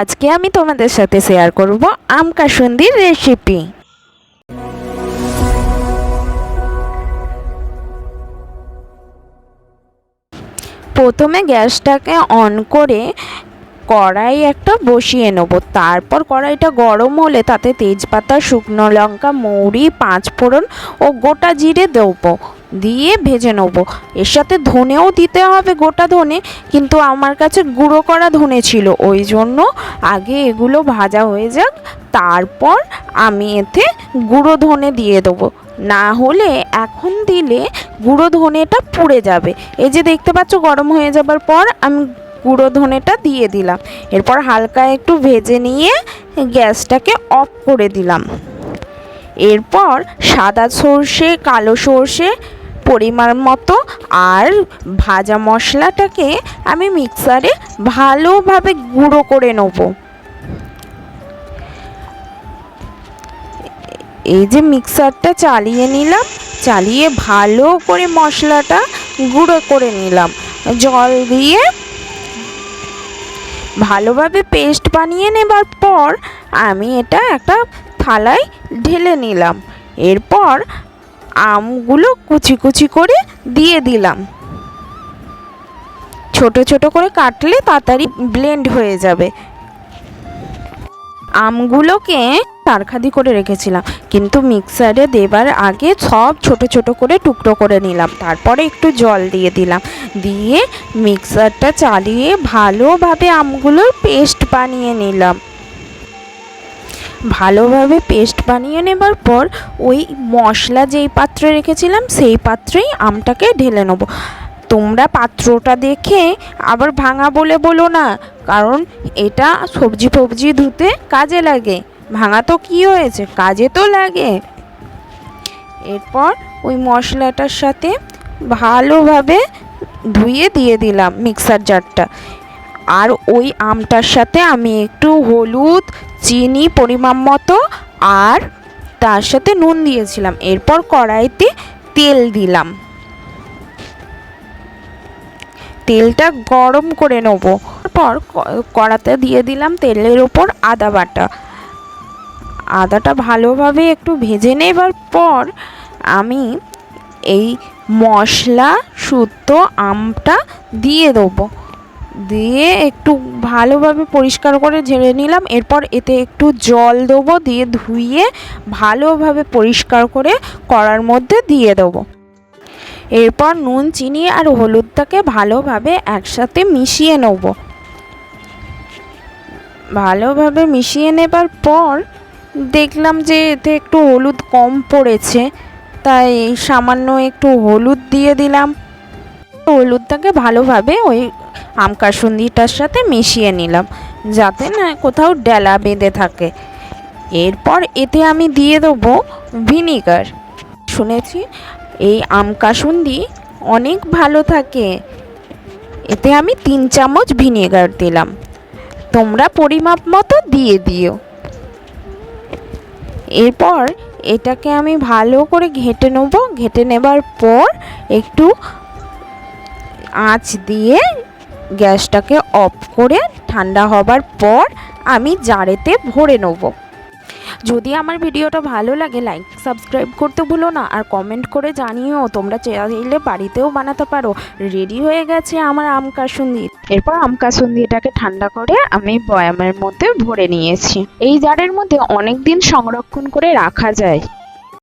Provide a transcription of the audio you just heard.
আজকে আমি তোমাদের সাথে শেয়ার করব আম কাসুন্দির রেসিপি প্রথমে গ্যাসটাকে অন করে কড়াই একটা বসিয়ে নেব। তারপর কড়াইটা গরম হলে তাতে তেজপাতা, শুকনো লঙ্কা, মৌরি পাঁচ ফোড়ন ও গোটা জিরে দেবো। দিয়ে ভেজে নেব। এর সাথে ধনেও দিতে হবে গোটা ধনে, কিন্তু আমার কাছে গুঁড়ো করা ধনে ছিল। ওই জন্য আগে এগুলো ভাজা হয়ে যাক, তারপর আমি এতে গুঁড়ো ধনে দিয়ে দেবো। না হলে এখন দিলে গুঁড়ো ধনেটা পুড়ে যাবে। এই যে দেখতে পাচ্ছ, গরম হয়ে যাবার পর আমি গুঁড়ো ধনেটা দিয়ে দিলাম। এরপর হালকা একটু ভেজে নিয়ে গ্যাসটাকে অফ করে দিলাম। এরপর সাদা সর্ষে, কালো সর্ষে পরিমাণ মতো আর ভাজা মশলাটাকে আমি মিক্সারে ভালোভাবে গুঁড়ো করে নেব। এই যে মিক্সারটা চালিয়ে নিলাম, চালিয়ে ভালো করে মশলাটা গুঁড়ো করে নিলাম। জল দিয়ে ভালোভাবে পেস্ট বানিয়ে নেবার পর আমি এটা একটা থালায় ঢেলে নিলাম। এরপর আমগুলো কুচি কুচি করে দিয়ে দিলাম। ছোট ছোট করে কাটলে তাড়াতাড়ি ব্লেন্ড হয়ে যাবে। আমগুলোকে তারখাদি করে রেখেছিলাম, কিন্তু মিক্সারে দেবার আগে সব ছোট ছোট করে টুকরো করে নিলাম, তারপরে একটু জল দিয়ে দিলাম। দিয়ে মিক্সারটা চালিয়ে ভালোভাবে আমগুলোর পেস্ট বানিয়ে নিলাম। ভালোভাবে পেস্ট বানিয়ে নেবার পর ওই মশলা যেই পাত্রে রেখেছিলাম, সেই পাত্রেই আমটাকে ঢেলে নেব। তোমরা পাত্রটা দেখে আবার ভাঙা বলে বলো না, কারণ এটা সবজি ফবজি ধুতে কাজে লাগে। ভাঙা তো কী হয়েছে? কাজে তো লাগে। এরপর ওই মশলাটার সাথে ভালোভাবে ধুয়ে দিয়ে দিলাম মিক্সার জারটা। আর ওই আমটার সাথে আমি একটু হলুদ, চিনি, পরিমাণ মতো আর তার সাথে নুন দিয়েছিলাম। এরপর কড়াইতে তেল দিলাম। তেলটা গরম করে নেব। তারপর কড়াতে দিয়ে দিলাম তেলের ওপর আদা বাটা। আদাটা ভালোভাবে একটু ভেজে নেবার পর আমি এই মশলা, শুদ্ধ আমটা দিয়ে দেবো। দিয়ে একটু ভালোভাবে পরিষ্কার করে ঝেড়ে নিলাম। এরপর এতে একটু জল দেবো, দিয়ে ধুয়ে ভালোভাবে পরিষ্কার করে কড়ার মধ্যে দিয়ে দেবো। এরপর নুন, চিনি আর হলুদটাকে ভালোভাবে একসাথে মিশিয়ে নেব। ভালোভাবে মিশিয়ে নেবার পর দেখলাম যে এতে একটু হলুদ কম পড়েছে, তাই সামান্য একটু হলুদ দিয়ে দিলাম। হলুদটাকে ভালোভাবে ওই আম কাসুন্দিটার সাথে মিশিয়ে নিলাম, যাতে না কোথাও ডেলা বেঁধে থাকে। এরপর এতে আমি দিয়ে দেবো ভিনিগার। শুনেছি এই আম কাসুন্দি অনেক ভালো থাকে। এতে আমি তিন চামচ ভিনেগার দিলাম। তোমরা পরিমাপ মতো দিয়ে দিও। এরপর এটাকে আমি ভালো করে ঘেঁটে নেব। ঘেঁটে নেবার পর একটু আঁচ দিয়ে গ্যাসটাকে অফ করে ঠান্ডা হবার পর আমি জারেতে ভরে নেব। যদি আমার ভিডিওটা ভালো লাগে লাইক সাবস্ক্রাইব করতে ভুলো না আর কমেন্ট করে জানিও, তোমরা চাইলে বাড়িতেও বানাতে পারো। রেডি হয়ে গেছে আমার আম কাসুন্দি। এরপর আম কাসুন্দিটাকে ঠান্ডা করে আমি বয়ামের মধ্যে ভরে নিয়েছি। এই জারের মধ্যে অনেক দিন সংরক্ষণ করে রাখা যায়।